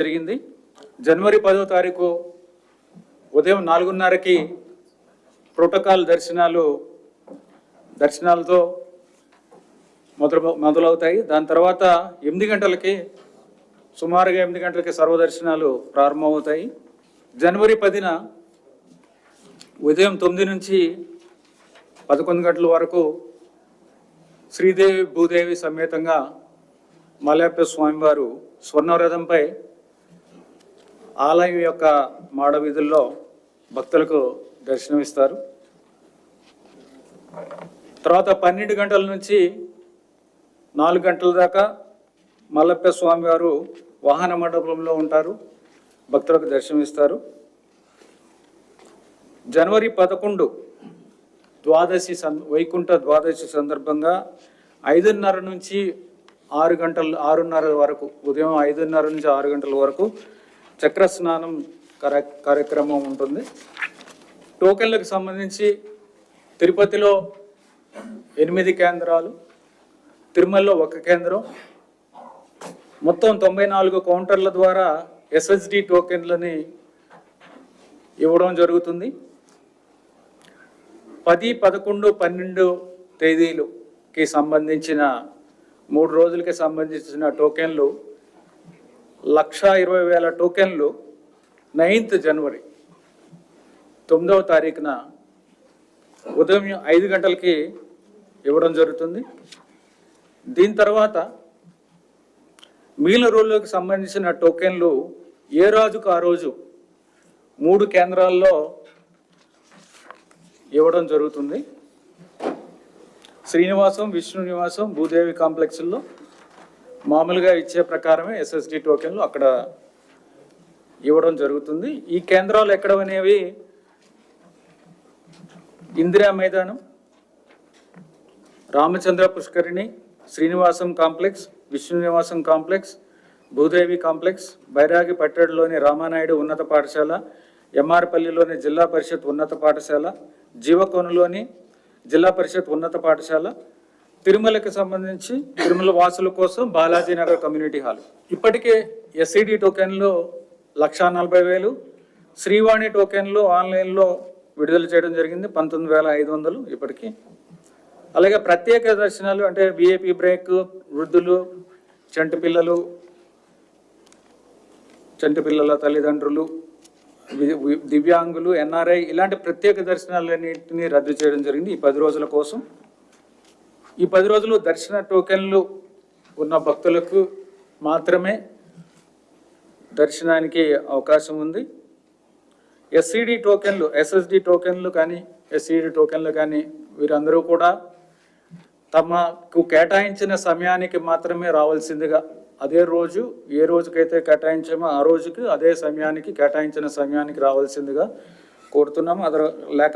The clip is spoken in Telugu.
జరిగింది. జనవరి పదో తారీఖు ఉదయం నాలుగున్నరకి ప్రోటోకాల్ దర్శనాలు దర్శనాలతో మొదలు మొదలవుతాయి. దాని తర్వాత ఎనిమిది గంటలకి సుమారుగా ఎనిమిది గంటలకి సర్వదర్శనాలు ప్రారంభమవుతాయి. జనవరి పదిన ఉదయం తొమ్మిది నుంచి పదకొండు గంటల వరకు శ్రీదేవి భూదేవి సమేతంగా మలయప్ప స్వామివారు స్వర్ణరథంపై ఆలయం యొక్క మాడ వీధుల్లో భక్తులకు దర్శనమిస్తారు. తర్వాత పన్నెండు గంటల నుంచి నాలుగు గంటల దాకా మల్లప్ప స్వామివారు వాహన మండపంలో ఉంటారు. భక్తులకు దర్శనమిస్తారు. జనవరి పదకొండు ద్వాదశి సం వైకుంఠ ద్వాదశి సందర్భంగా ఐదున్నర నుంచి ఆరు గంటల ఆరున్నర వరకు ఉదయం ఐదున్నర నుంచి ఆరు గంటల వరకు చక్ర స్నానం కార్యక్రమం ఉంటుంది. టోకెన్లకు సంబంధించి తిరుపతిలో ఎనిమిది కేంద్రాలు తిరుమలలో ఒక కేంద్రం. మొత్తం తొంభై నాలుగు కౌంటర్ల ద్వారా ఎస్ఎస్డి టోకెన్లని ఇవ్వడం జరుగుతుంది. పది పదకొండు పన్నెండు తేదీలుకి సంబంధించిన మూడు రోజులకి సంబంధించిన టోకెన్లు లక్ష ఇరవై వేల టోకెన్లు నైన్త్ జనవరి తొమ్మిదవ తారీఖున ఉదయం ఐదు గంటలకి ఇవ్వడం జరుగుతుంది. దీని తర్వాత మిగిలిన రోజులకు సంబంధించిన టోకెన్లు ఏ రోజుకు ఆ రోజు మూడు కేంద్రాల్లో ఇవ్వడం జరుగుతుంది. శ్రీనివాసం విష్ణు నివాసం భూదేవి కాంప్లెక్స్లో మామూలుగా ఇచ్చే ప్రకారమే ఎస్ఎస్డి టోకెన్లు అక్కడ ఇవ్వడం జరుగుతుంది. ఈ కేంద్రాలు ఎక్కడనేవి ఇందిరా మైదానం Ramachandra Pushkarini Srinivasam complex Vishnunivasam complex Bhudevi complex Bairagi పట్టణంలోని రామానాయుడు ఉన్నత పాఠశాల ఎంఆర్పల్లిలోని జిల్లా పరిషత్ ఉన్నత పాఠశాల జీవకోనులోని జిల్లా పరిషత్ ఉన్నత పాఠశాల తిరుమలకి సంబంధించి తిరుమల వాసుల కోసం బాలాజీ నగర్ కమ్యూనిటీ హాల్. ఇప్పటికే ఎస్ఈడి టోకెన్లో లక్షా నలభై వేలు శ్రీవాణి టోకెన్లు ఆన్లైన్లో విడుదల చేయడం జరిగింది పంతొమ్మిది వేల ఐదు వందలు ఇప్పటికీ. అలాగే ప్రత్యేక దర్శనాలు అంటే విఐపి బ్రేక్ వృద్ధులు చంటి పిల్లలు చంటి పిల్లల తల్లిదండ్రులు దివ్యాంగులు ఎన్ఆర్ఐ ఇలాంటి ప్రత్యేక దర్శనాలన్నింటినీ రద్దు చేయడం జరిగింది ఈ పది రోజుల కోసం. ఈ పది రోజులు దర్శన టోకెన్లు ఉన్న భక్తులకు మాత్రమే దర్శనానికి అవకాశం ఉంది. ఎస్సిడి టోకెన్లు ఎస్ఎస్డి టోకెన్లు కానీ ఎస్సిడి టోకెన్లు కానీ వీరందరూ కూడా తమకు కేటాయించిన సమయానికి మాత్రమే రావాల్సిందిగా అదే రోజు ఏ రోజుకైతే కేటాయించామో ఆ రోజుకి అదే సమయానికి కేటాయించిన సమయానికి రావాల్సిందిగా కోరుతున్నాము. అదర్ లేక